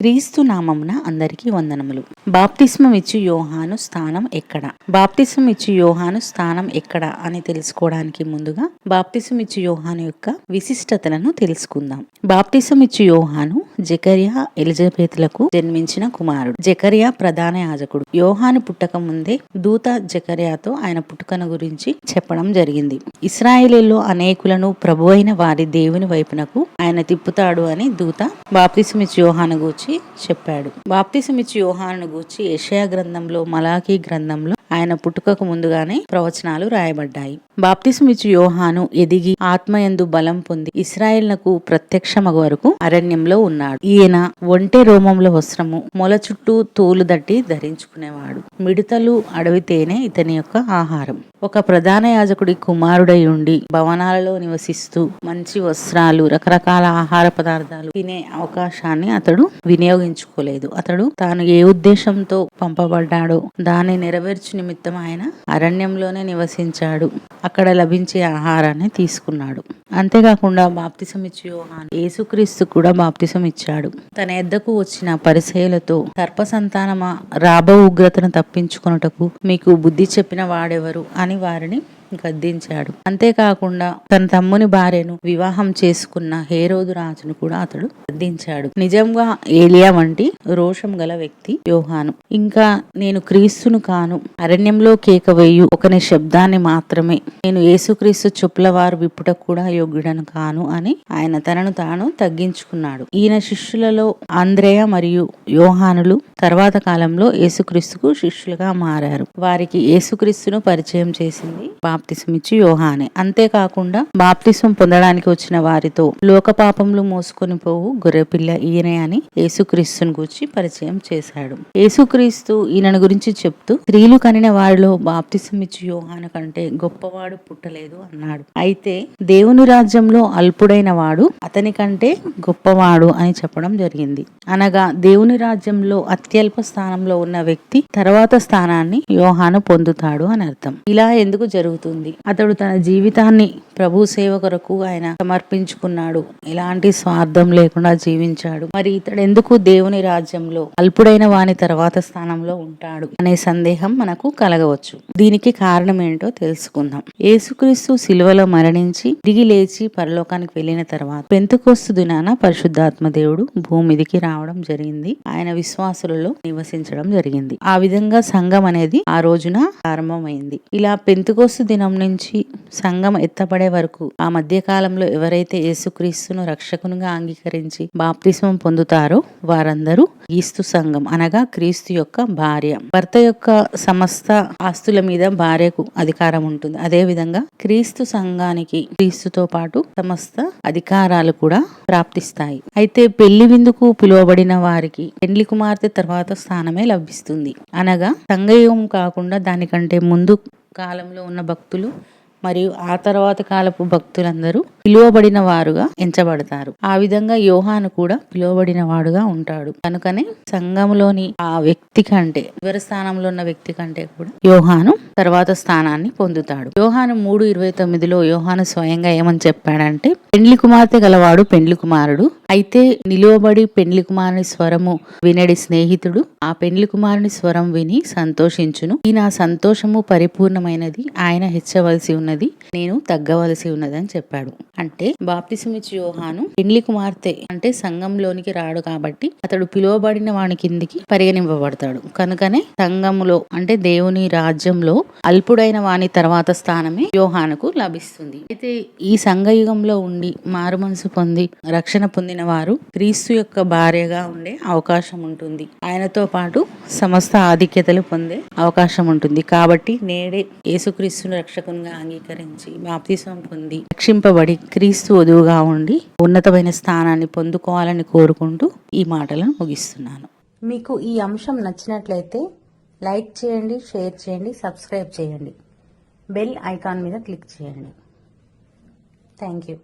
క్రీస్తు నామమున అందరికీ వందనములు. బాప్తిస్మం ఇచ్చు యోహాను స్థానం ఎక్కడ? బాప్తిస్మం ఇచ్చు యోహాను స్థానం ఎక్కడ అని తెలుసుకోవడానికి ముందుగా బాప్తిసం ఇచ్చు యోహాను యొక్క విశిష్టతలను తెలుసుకుందాం. బాప్తిసం ఇచ్చు యోహాను జకరియా ఎలిజబెత్లకు జన్మించిన కుమారుడు. జకరియా ప్రధాన యాజకుడు. యోహాను పుట్టక ముందే దూత జకరియాతో ఆయన పుట్టుకను గురించి చెప్పడం జరిగింది. ఇస్రాయేలీలో అనేకులను ప్రభు అయిన వారి దేవుని వైపునకు ఆయన తిప్పుతాడు అని దూత బాప్తిసమిచ్చి యోహాను గూర్చి చెప్పాడు. బాప్తిసమిచ్చి యోహాను గూర్చి యషయా గ్రంథంలో మలాఖీ గ్రంథంలో ఆయన పుట్టుకకు ముందుగానే ప్రవచనాలు రాయబడ్డాయి. బాప్తిసమిచ్చి యోహాను ఎదిగి ఆత్మయందు బలం పొంది ఇస్రాయేల్నకు ప్రత్యక్షమగు వరకు అరణ్యంలో ఉన్నాడు. ఈయన ఒంటె రోమంలో వస్త్రము మొల చుట్టూ తోలు దట్టి ధరించుకునేవాడు. మిడతలు అడవితేనే ఇతని యొక్క ఆహారం. ఒక ప్రధాన యాజకుడి కుమారుడై ఉండి భవనాలలో నివసిస్తూ మంచి వస్త్రాలు రకరకాల ఆహార పదార్థాలు తినే అవకాశాన్ని అతడు వినియోగించుకోలేదు. అతడు తాను ఏ ఉద్దేశంతో పంపబడ్డాడో దాన్ని నెరవేర్చు నిమిత్తం ఆయన అరణ్యంలోనే నివసించాడు. అక్కడ లభించే ఆహారాన్ని తీసుకున్నాడు. అంతేకాకుండా బాప్తిసం ఇచ్చి యోహాన్. యేసుక్రీస్తు కూడా బాప్తిసం ఇచ్చాడు. తన ఎద్దకు వచ్చిన పరిచయలతో సర్పసంతానమా రాబో ఉగ్రతను తప్పించుకొనుటకు మీకు బుద్ధి చెప్పిన వాడెవరు అని వారిని గద్దించాడు. అంతేకాకుండా తన తమ్ముని భార్యను వివాహం చేసుకున్న హేరోదు రాజును కూడా అతడు గద్దించాడు. నిజంగా ఏలియా వంటి రోషం గల వ్యక్తి యోహాను. ఇంకా నేను క్రీస్తును కాను. అరణ్యంలో కేక వేయు ఒకని శబ్దాన్ని మాత్రమే. నేను యేసుక్రీస్తు చొప్పుల వారు విప్పుట కూడా యోగ్యుడను కాను అని ఆయన తనను తాను తగ్గించుకున్నాడు. ఈయన శిష్యులలో ఆంధ్రేయ మరియు యోహానులు తర్వాత కాలంలో యేసుక్రీస్తుకు శిష్యులుగా మారారు. వారికి యేసుక్రీస్తును పరిచయం చేసింది బాప్తిసం ఇచ్చి యోహానే. అంతేకాకుండా బాప్తిసం పొందడానికి వచ్చిన వారితో లోక పాపములు మోసుకొని పోవు గొర్రెపిల్ల ఈయనే అని యేసుక్రీస్తును గురించి పరిచయం చేశాడు. యేసుక్రీస్తు ఈయనను గురించి చెప్తూ స్త్రీలు కనిన వారిలో బాప్తిసం ఇచ్చి యోహాను కంటే గొప్పవాడు పుట్టలేదు అన్నాడు. అయితే దేవుని రాజ్యంలో అల్పుడైన వాడు అతని కంటే గొప్పవాడు అని చెప్పడం జరిగింది. అనగా దేవుని రాజ్యంలో అత్యల్ప స్థానంలో ఉన్న వ్యక్తి తర్వాత స్థానాన్ని యోహాను పొందుతాడు అని అర్థం. ఇలా ఎందుకు జరుగుతుంది? అతడు తన జీవితాన్ని ప్రభు సేవ కొరకు ఆయన సమర్పించుకున్నాడు. ఎలాంటి స్వార్థం లేకుండా జీవించాడు. మరి ఇతడు ఎందుకు దేవుని రాజ్యంలో అల్పుడైన వాని తర్వాత స్థానంలో ఉంటాడు అనే సందేహం మనకు కలగవచ్చు. దీనికి కారణం ఏంటో తెలుసుకుందాం. యేసుక్రీస్తు శిలువలో మరణించి తిరిగి లేచి పరలోకానికి వెళ్ళిన తర్వాత పెంతుకోస్తు దినాన పరిశుద్ధాత్మ దేవుడు భూమిదికి రావడం జరిగింది. ఆయన విశ్వాసులలో నివసించడం జరిగింది. ఆ విధంగా సంఘం అనేది ఆ రోజున ప్రారంభమైంది. ఇలా పెంతుకోస్తు దినం నుంచి సంఘం ఎత్తపడే వరకు ఆ మధ్య కాలంలో ఎవరైతే యేసుక్రీస్తును రక్షకునిగా అంగీకరించి బాప్తిస్మం పొందుతారో వారందరూ క్రీస్తు సంఘం అనగా క్రీస్తు యొక్క భార్య. భర్త యొక్క సమస్త ఆస్తుల మీద భార్యకు అధికారం ఉంటుంది. అదే విధంగా క్రీస్తు సంఘానికి క్రీస్తుతో పాటు సమస్త అధికారాలు కూడా ప్రాప్తిస్తాయి. అయితే పెళ్ళి విందుకు పిలువబడిన వారికి పెండ్లి కుమార్తె తర్వాత స్థానమే లభిస్తుంది. అనగా సంగయం కాకుండా దానికంటే ముందు కాలంలో ఉన్న భక్తులు మరియు ఆ తర్వాత కాలపు భక్తులందరూ పిలువబడిన వారుగా ఎంచబడతారు. ఆ విధంగా యోహాను కూడా పిలువబడిన వాడుగా ఉంటాడు. కనుకనే సంఘంలోని ఆ వ్యక్తి కంటే చివరి స్థానంలో ఉన్న వ్యక్తి కంటే కూడా యోహాను తర్వాత స్థానాన్ని పొందుతాడు. యోహాను మూడు ఇరవై తొమ్మిదిలో యోహాను స్వయంగా ఏమని చెప్పాడంటే పెండ్లి కుమార్తె గలవాడు పెండ్లి కుమారుడు. అయితే నిలువబడి పెండ్లి కుమారుని స్వరము వినడి స్నేహితుడు. ఆ పెండ్లి కుమారుని స్వరం విని సంతోషించును. ఈ నా సంతోషము పరిపూర్ణమైనది. ఆయన హెచ్చవలసి ఉన్నది. నేను తగ్గవలసి ఉన్నదని చెప్పాడు. అంటే బాప్తిసమిచ్చి యోహాను పెండ్లి కుమార్తె అంటే సంఘంలోనికి రాడు కాబట్టి అతడు పిలువబడిన వాని కిందికి పరిగణింపబడతాడు. కనుకనే సంఘములో అంటే దేవుని రాజ్యంలో అల్పుడైన వాని తర్వాత స్థానమే యోహానుకు లభిస్తుంది. అయితే ఈ సంఘయుగంలో ఉండి మారు మనసు పొంది రక్షణ పొందిన వారు క్రీస్తు యొక్క భార్యగా ఉండే అవకాశం ఉంటుంది. ఆయనతో పాటు సమస్త ఆధిక్యతలు పొందే అవకాశం ఉంటుంది. కాబట్టి నేడే యేసుక్రీస్తును రక్షకునిగా స్వీకరించి బాప్తిసం పొంది రక్షింపబడి క్రీస్తు వధువుగా ఉండి ఉన్నతమైన స్థానాన్ని పొందుకోవాలని కోరుకుంటూ ఈ మాటలను ముగిస్తున్నాను. మీకు ఈ అంశం నచ్చినట్లయితే లైక్ చేయండి షేర్ చేయండి సబ్స్క్రైబ్ చేయండి. బెల్ ఐకాన్ మీద క్లిక్ చేయండి. Thank you.